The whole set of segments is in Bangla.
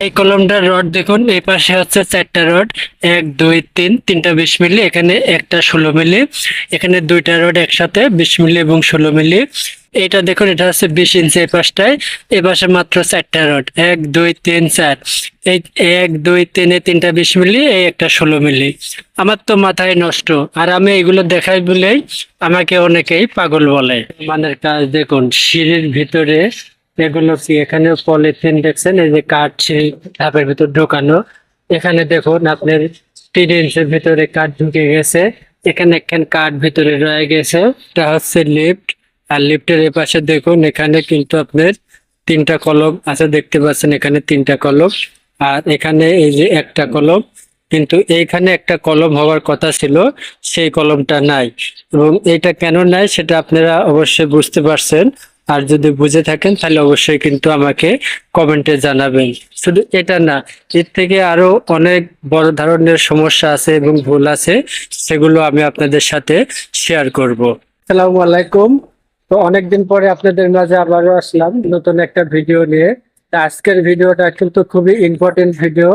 এই কলমটার রড দেখুন, এই পাশে হচ্ছে চারটা রড, এক, দুই, তিন, তিনটা বিশ মিলি, এখানে একটা ষোলো মিলি, এখানে দুইটা রড একসাথে বিশ মিলি এবং ষোলো মিলি। এটা দেখুন, এটা হচ্ছে বিশ ইঞ্চি এই পাশটায় এ পাশে মাত্র চারটা রড, এক, দুই, তিন, চার। এই এক, দুই, তিনে তিনটা বিশ মিলি, এই একটা ষোলো মিলি। আমার তো মাথায় নষ্ট, আর আমি এগুলো দেখাই বলেই আমাকে অনেকেই পাগল বলে। মানের কাজ দেখুন, সিঁড়ির ভিতরে এগুলো কি এখানে পলিথিন দেখছেন, এই যে কাঠ ধাপের ভিতর ঢোকানো। এখানে দেখুন আপনার তিন ইঞ্চের ভিতরে কাঠ ঢুকে গেছে, এখানে একখান কাঠ ভিতরে রয়ে গেছে, এটা হচ্ছে লিফট। আর লিফটের এ পাশে দেখুন, এখানে কিন্তু আপনার তিনটা কলম আছে, দেখতে পাচ্ছেন এখানে তিনটা কলম। আর এখানে এই যে একটা কলম, কিন্তু এইখানে একটা কলম হওয়ার কথা ছিল, সেই কলমটা নাই। এবং এটা কেন নাই সেটা আপনারা অবশ্যই বুঝতে পারছেন। আর যদি বুঝে থাকেন, তাহলে অবশ্যই কিন্তু আমাকে কমেন্টে জানাবেন। শুধু এটা না, এর থেকে আরও অনেক বড় ধরনের সমস্যা আছে এবং ভুল আছে, সেগুলো আমি আপনাদের সাথে শেয়ার করব। আসসালামু আলাইকুম। তো অনেকদিন পরে আপনাদের মাঝে আবারও আসলাম নতুন একটা ভিডিও নিয়ে। আজকের ভিডিওটা কিন্তু খুবই ইম্পর্টেন্ট ভিডিও।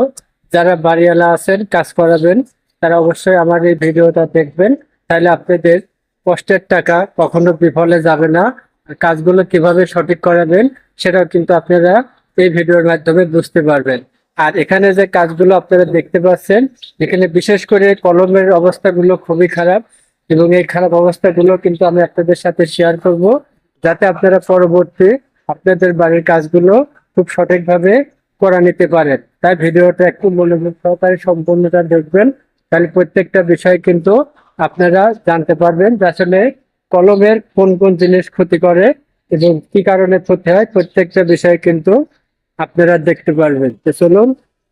যারা বাড়িওয়ালা আছেন, কাজ করাবেন, তারা অবশ্যই আমার এই ভিডিওটা দেখবেন। তাহলে আপনাদের কষ্টের টাকা কখনো বিফলে যাবে না। কাজগুলো কীভাবে সঠিক করাবেন সেটাও কিন্তু আপনারা এই ভিডিওর মাধ্যমে বুঝতে পারবেন। আর এখানে যে কাজগুলো আপনারা দেখতে পাচ্ছেন, এখানে বিশেষ করে কলমের অবস্থাগুলো খুবই খারাপ এবং এই খারাপ অবস্থাগুলো কিন্তু আমি আপনাদের সাথে শেয়ার করব যাতে আপনারা পরবর্তী আপনাদের বাড়ির কাজগুলো খুব সঠিকভাবে করা নিতে পারেন। তাই ভিডিওটা একটু মনোযোগ সহকারে সম্পূর্ণটা দেখবেন, তাহলে প্রত্যেকটা বিষয় কিন্তু আপনারা জানতে পারবেন আসলে কলমের কোন কোন জিনিস ক্ষতি করে এবং কি কারণে ক্ষতি হয় প্রত্যেকটা বিষয় কিন্তু আপনারা দেখতে পারবেন। তো চলুন,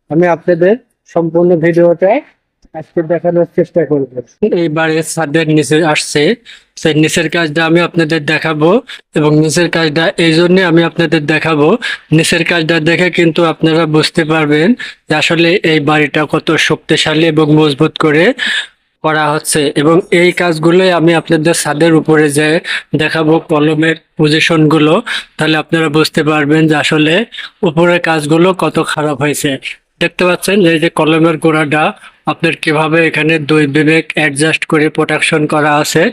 আমি আপনাদের সম্পূর্ণ ভিডিওটা আজকে দেখানোর চেষ্টা করব। এই বাড়ির ছাদের নিচে আসছে। সেই নিচের কাজটা আমি আপনাদের দেখাবো এবং নিচের কাজটা এই জন্য আমি আপনাদের দেখাবো। নিচের কাজটা দেখে কিন্তু আপনারা বুঝতে পারবেন যে আসলে এই বাড়িটা কত শক্তিশালী এবং মজবুত করে করা হচ্ছে এবং এই কাজগুলোই আমি আপনাদের ছাদের উপরে যে দেখাবো কলমের পজিশনগুলো, তাহলে আপনারা বুঝতে পারবেন যে আসলে উপরের কাজগুলো কত খারাপ হয়েছে। দেখতে পাচ্ছেন এই যে কলমের গোড়াটা, আপনার কীভাবে এখানে দুই বিবেক অ্যাডজাস্ট করে প্রোটেকশন করা আছে,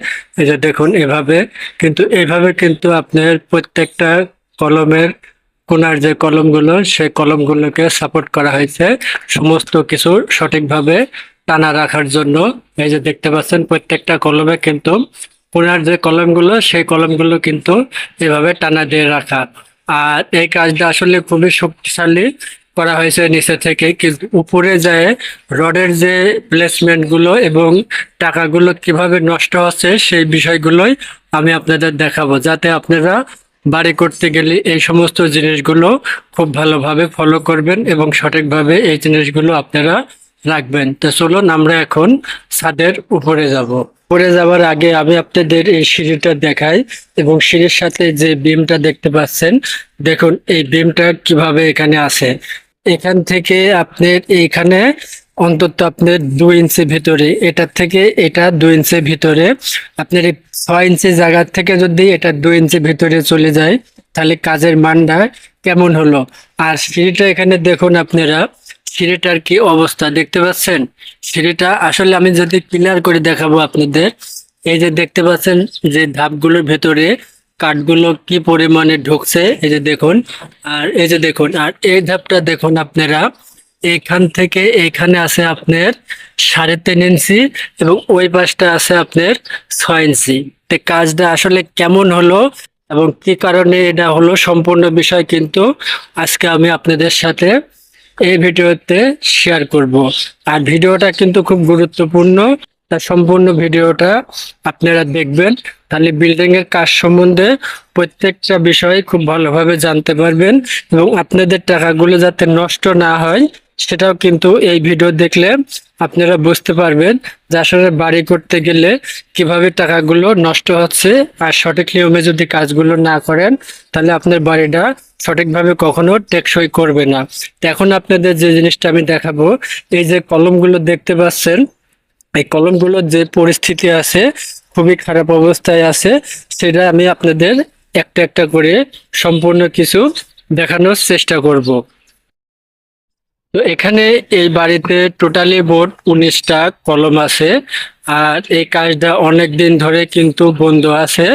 এই যে দেখুন এভাবে। কিন্তু এইভাবে কিন্তু আপনার প্রত্যেকটা কলমের কোনার যে কলমগুলো, সেই কলমগুলোকে সাপোর্ট করা হয়েছে। সমস্ত কিছু সঠিকভাবে টানা রাখার জন্য। এই যে দেখতে পাচ্ছেন, প্রত্যেকটা কলমে কিন্তু পুনার যে কলমগুলো, সেই কলমগুলো কিন্তু এভাবে টানা দিয়ে রাখা। আর এই কাজটা আসলে খুবই শক্তিশালী করা হয়েছে নিচে থেকে। কিন্তু উপরে যায় রডের যে প্লেসমেন্টগুলো এবং টাকাগুলো কীভাবে নষ্ট হচ্ছে, সেই বিষয়গুলোই আমি আপনাদের দেখাবো। যাতে আপনারা বাড়ি করতে গেলে এই সমস্ত জিনিসগুলো খুব ভালোভাবে ফলো করবেন এবং সঠিকভাবে এই জিনিসগুলো আপনারা রাখবেন। তো চলুন আমরা এখন ছাদের উপরে যাব। উপরে যাওয়ার আগে আমি আপনাদের এই সিঁড়িটা দেখাই এবং সিঁড়ির সাথে যে বিমটা দেখতে পাচ্ছেন, দেখুন এই বিমটা কীভাবে এখানে আছে। এখান থেকে আপনার এইখানে অন্তত আপনার দুই ইঞ্চি ভিতরে, এটার থেকে এটা দুই ইঞ্চি ভিতরে। আপনার এই ছয় ইঞ্চি জায়গার থেকে যদি এটা দুই ইঞ্চি ভিতরে চলে যায়, তাহলে কাজের মানটা কেমন হলো? আর সিঁড়িটা এখানে দেখুন আপনারা সিঁড়িটার কি অবস্থা দেখতে পাচ্ছেন? সিঁড়িটা আসলে আমি যদি ক্লিয়ার করে দেখাবো আপনাদের, এই যে দেখতে পাচ্ছেন যে ধাপগুলোর ভেতরে কাঠগুলো কি পরিমাণে ঢুকছে, এই যে দেখুন, আর এই যে দেখুন, আর এই ধাপটা দেখুন আপনারা, এখান থেকে এখানে আছে আপনার সাড়ে তিন ইঞ্চি এবং ওই পাশটা আছে আপনার ছয় ইঞ্চি। তো কাজটা আসলে কেমন হলো এবং কি কারণে এটা হলো সম্পূর্ণ বিষয় কিন্তু আজকে আমি আপনাদের সাথে এই ভিডিওতে শেয়ার করব। আর ভিডিওটা কিন্তু খুব গুরুত্বপূর্ণ। তা সম্পূর্ণ ভিডিওটা আপনারা দেখবেন। তাহলে বিল্ডিং এর কাজ সম্বন্ধে প্রত্যেকটা বিষয় খুব ভালোভাবে জানতে পারবেন এবং আপনাদের টাকাগুলো যাতে নষ্ট না হয়, সেটাও কিন্তু এই ভিডিও দেখলে আপনারা বুঝতে পারবেন যে আসলে বাড়ি করতে গেলে কীভাবে টাকাগুলো নষ্ট হচ্ছে আর সঠিক নিয়মে যদি কাজগুলো না করেন, তাহলে আপনার বাড়িটা সঠিকভাবে কখনো টেকসই করবে না। এখন আপনাদের যে জিনিসটা আমি দেখাবো, এই যে কলমগুলো দেখতে পাচ্ছেন এই কলমগুলোর যে পরিস্থিতি আছে, খুবই খারাপ অবস্থায় আছে, সেটা আমি আপনাদের একটা একটা করে সম্পূর্ণ কিছু দেখানোর চেষ্টা করব। তো এখানে এই বাড়িতে টোটালি বোর্ড উনিশটা কলম আছে, আর এই কাজটা অনেক দিন ধরে কিন্তু বন্ধ আছে।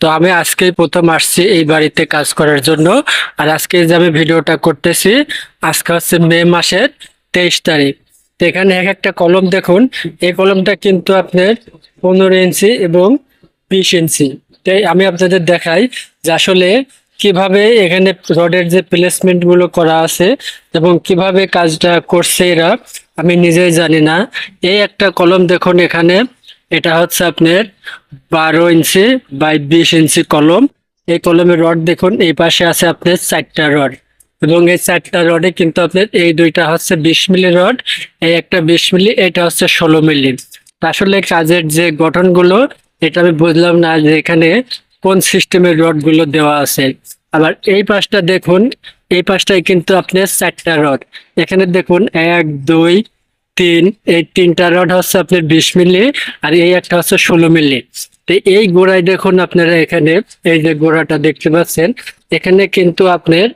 তো আমি আজকেই প্রথম আসছি এই বাড়িতে কাজ করার জন্য, আর আজকে যে আমি ভিডিওটা করতেছি, আজকে হচ্ছে মে মাসের তেইশ তারিখ। এখানে এক একটা কলম দেখুন। এই কলমটা কিন্তু আপনার পনেরো ইঞ্চি এবং বিশ ইঞ্চি। তাই আমি আপনাদের দেখাই যে আসলে কীভাবে এখানে রডের যে প্লেসমেন্টগুলো করা আছে এবং কীভাবে কাজটা করছে এরা, আমি নিজেই জানি না। এই একটা কলম দেখুন এখানে। এটা হচ্ছে আপনার বারো ইঞ্চি বাই বিশ ইঞ্চি কলম। এই কলমের রড দেখুন, এই পাশে আছে আপনার চারটা রড। এবং এই চারটা রডে কিন্তু আপনার এই দুইটা হচ্ছে বিশ মিলি রড, এই একটা বিশ মিলি, এটা হচ্ছে ষোলো মিলি। আসলে কাজের যে গঠনগুলো, এটা আমি বুঝলাম না যে এখানে কোন সিস্টেমের রডগুলো দেওয়া আছে। আবার এই পাশটা দেখুন, এই পাশটায় কিন্তু আপনার চারটা রড। এখানে দেখুন, এক, দুই, তিন, এই তিনটা রড হচ্ছে আপনার বিশ মিলি আর এই একটা হচ্ছে ষোলো মিলি। তো এই গোড়ায় দেখুন আপনারা এখানে, এই যে গোড়াটা দেখতে পাচ্ছেন, এখানে কিন্তু আপনার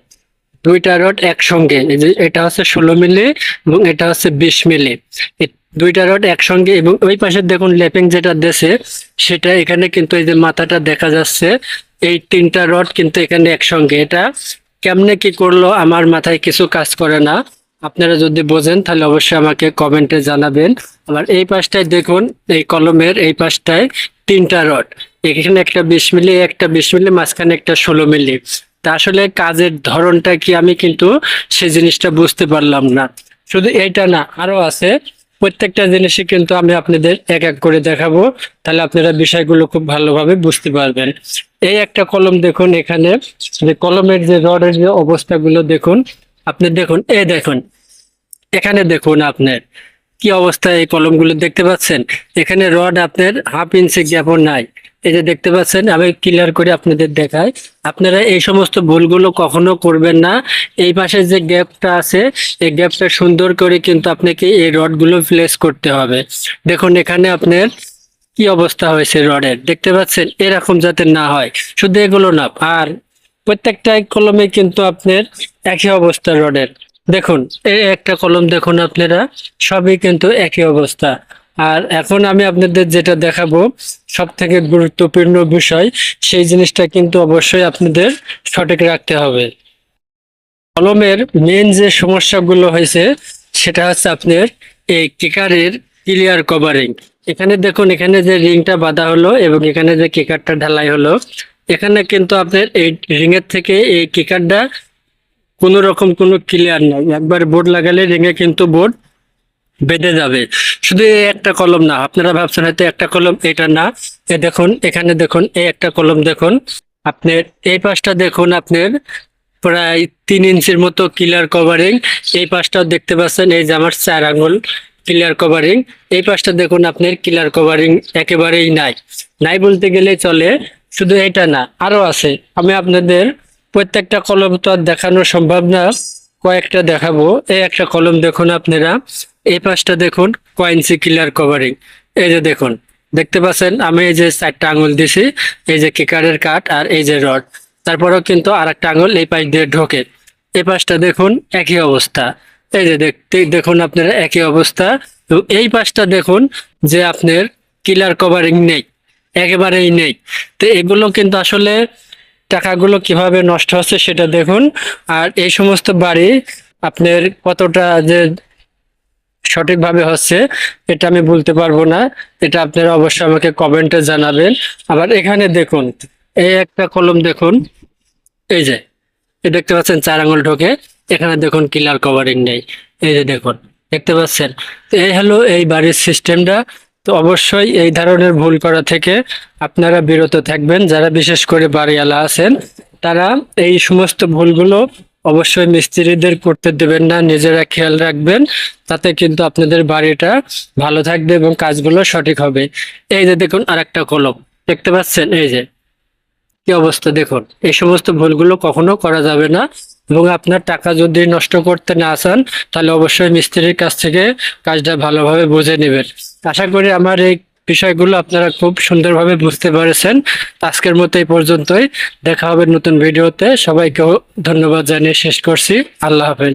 দুইটা রড একসঙ্গে এটা হচ্ছে ষোলো মিলি এবং এটা হচ্ছে বিশ মিলি। দুইটা রড একসঙ্গে এবং ওই পাশে দেখুন লেপিং যেটা দেশে সেটা এখানে কিন্তু এই যে মাথাটা দেখা যাচ্ছে, এই তিনটা রড কিন্তু এখানে একসঙ্গে। এটা কেমনে কি করল আমার মাথায় কিছু কাজ করে না। আপনারা যদি বোঝেন তাহলে অবশ্যই আমাকে কমেন্টে জানাবেন। আবার এই পাশটায় দেখুন, এই কলমের এই পাশটায় তিনটা রড। এখানে একটা বিশ মিলি, একটা বিশ মিলি, মাঝখানে একটা ষোলো মিলি। আসলে কাজের ধরনটা কি আমি কিন্তু সেই জিনিসটা বুঝতে পারলাম না। শুধু এইটা না, আরও আছে। প্রত্যেকটা জিনিসই কিন্তু আমি আপনাদের এক এক করে দেখাবো। তাহলে আপনারা বিষয়গুলো খুব ভালোভাবে বুঝতে পারবেন। এই একটা কলম দেখুন এখানে। যে কলমের যে রডের যে অবস্থাগুলো দেখুন, আপনি দেখুন এ দেখুন। এখানে দেখুন আপনার কি অবস্থায় এই কলমগুলো দেখতে পাচ্ছেন? এখানে রড আপনার হাফ ইঞ্চি গ্যাপও নাই। এই যে দেখতে পাচ্ছেন, আমি ক্লিয়ার করে আপনাদের দেখাই। আপনারা এই সমস্ত ভুলগুলো কখনো করবেন না। এই পাশে যে গ্যাপটা আছে, এই গ্যাপটা সুন্দর করে কিন্তু আপনাকে এই রডগুলো প্লেস করতে হবে। দেখুন, এখানে আপনার কি অবস্থা হয়েছে রডের। দেখতে পাচ্ছেন, এরকম যাতে না হয়। শুধু এগুলো না, আর প্রত্যেকটা কলমে কিন্তু আপনার একই অবস্থা রডের। দেখুন, এই একটা কলম দেখুন আপনারা, সবই কিন্তু একই অবস্থা। আর এখন আমি আপনাদের যেটা দেখাবো সব থেকে গুরুত্বপূর্ণ বিষয়, সেই জিনিসটা কিন্তু অবশ্যই আপনাদের সঠিক রাখতে হবে। কলমের মেন যে সমস্যাগুলো হয়েছে, সেটা হচ্ছে আপনার এই কিকারের ক্লিয়ার কভারিং এখানে দেখুন, এখানে যে রিংটা বাঁধা হলো এবং এখানে যে কিকারটা ঢালাই হলো, এখানে কিন্তু আপনার এই রিংয়ের থেকে এই কিকারটা কোনো রকম কোনো ক্লিয়ার নাই। একবার বোর্ড লাগালে রিংয়ে কিন্তু বোর্ড বেঁধে যাবে। শুধু একটা কলম না, আপনারা ভাবছেন হয়তো একটা কলম, এটা না। এ দেখুন, এখানে দেখুন এই একটা কলম দেখুন। আপনার এই পাশটা দেখুন, আপনার প্রায় তিন ইঞ্চির মতো ক্লিয়ার কভারিং। এই পাশটাও দেখতে পাচ্ছেন, এই যে আমার চার আঙুল ক্লিয়ার কভারিং। এই পাশটা দেখুন, আপনার ক্লিয়ার কভারিং একেবারেই নাই। নাই বলতে গেলে চলে, শুধু এটা না আরও আছে। আমি আপনাদের প্রত্যেকটা কলম তো আর দেখানো সম্ভব না, কয়েকটা দেখাবো। এই একটা কলম দেখুন আপনারা। এই পাশটা দেখুন কয়েন্সি ক্লিয়ার কভারিং। এই যে দেখুন, দেখতে পাচ্ছেন, আমি এই যে চারটা আঙুল দিছি এই যে কিকারের কাঠ আর এই যে রড। তারপরেও কিন্তু আর একটা আঙুল এই পাশ দিয়ে ঢোকে। এই পাশটা দেখুন, একই অবস্থা। এই যে দেখতে, দেখুন আপনার একই অবস্থা। এই পাশটা দেখুন যে আপনার কিলার কভারিং নেই, একেবারেই নেই। তো এগুলো কিন্তু আসলে টাকাগুলো কীভাবে নষ্ট হচ্ছে সেটা দেখুন। আর এই সমস্ত বাড়ি আপনার কতটা যে সঠিকভাবে হচ্ছে, এটা আমি বলতে পারব না। এটা আপনারা অবশ্যই আমাকে কমেন্টে জানাবেন। আবার এখানে দেখুন, এই একটা কলম দেখুন, এই যে, এই দেখতে পাচ্ছেন চার আঙুল ঢোকে। এখানে দেখুন কিলার কভারিং নেই। এই যে দেখুন, দেখতে পাচ্ছেন? এই হলো এই বাড়ির সিস্টেমটা। তো অবশ্যই এই ধরনের ভুল করা থেকে আপনারা বিরত থাকবেন। যারা বিশেষ করে বাড়িওয়ালা আছেন, তারা এই সমস্ত ভুলগুলো অবশ্যই মিস্ত্রিদের করতে দেবেন না, নিজেরা খেয়াল রাখবেন, তাতে কিন্তু আপনাদের বাড়িটা ভালো থাকবে এবং কাজগুলো সঠিক হবে। এই যে দেখুন আরেকটা কলম, দেখতে পাচ্ছেন? এই যে, কি অবস্থা দেখুন? এই সমস্ত ভুলগুলো কখনো করা যাবে না এবং আপনার টাকা যদি নষ্ট করতে না চান, তাহলে অবশ্যই মিস্ত্রির কাছ থেকে কাজটা ভালোভাবে বুঝে নেবেন। আশা করি আমার এই বিষয়গুলো আপনারা খুব সুন্দরভাবে বুঝতে পেরেছেন। আজকের মতো এই পর্যন্তই। দেখা হবে নতুন ভিডিওতে। সবাইকেও ধন্যবাদ জানিয়ে শেষ করছি। আল্লাহ হাফেজ।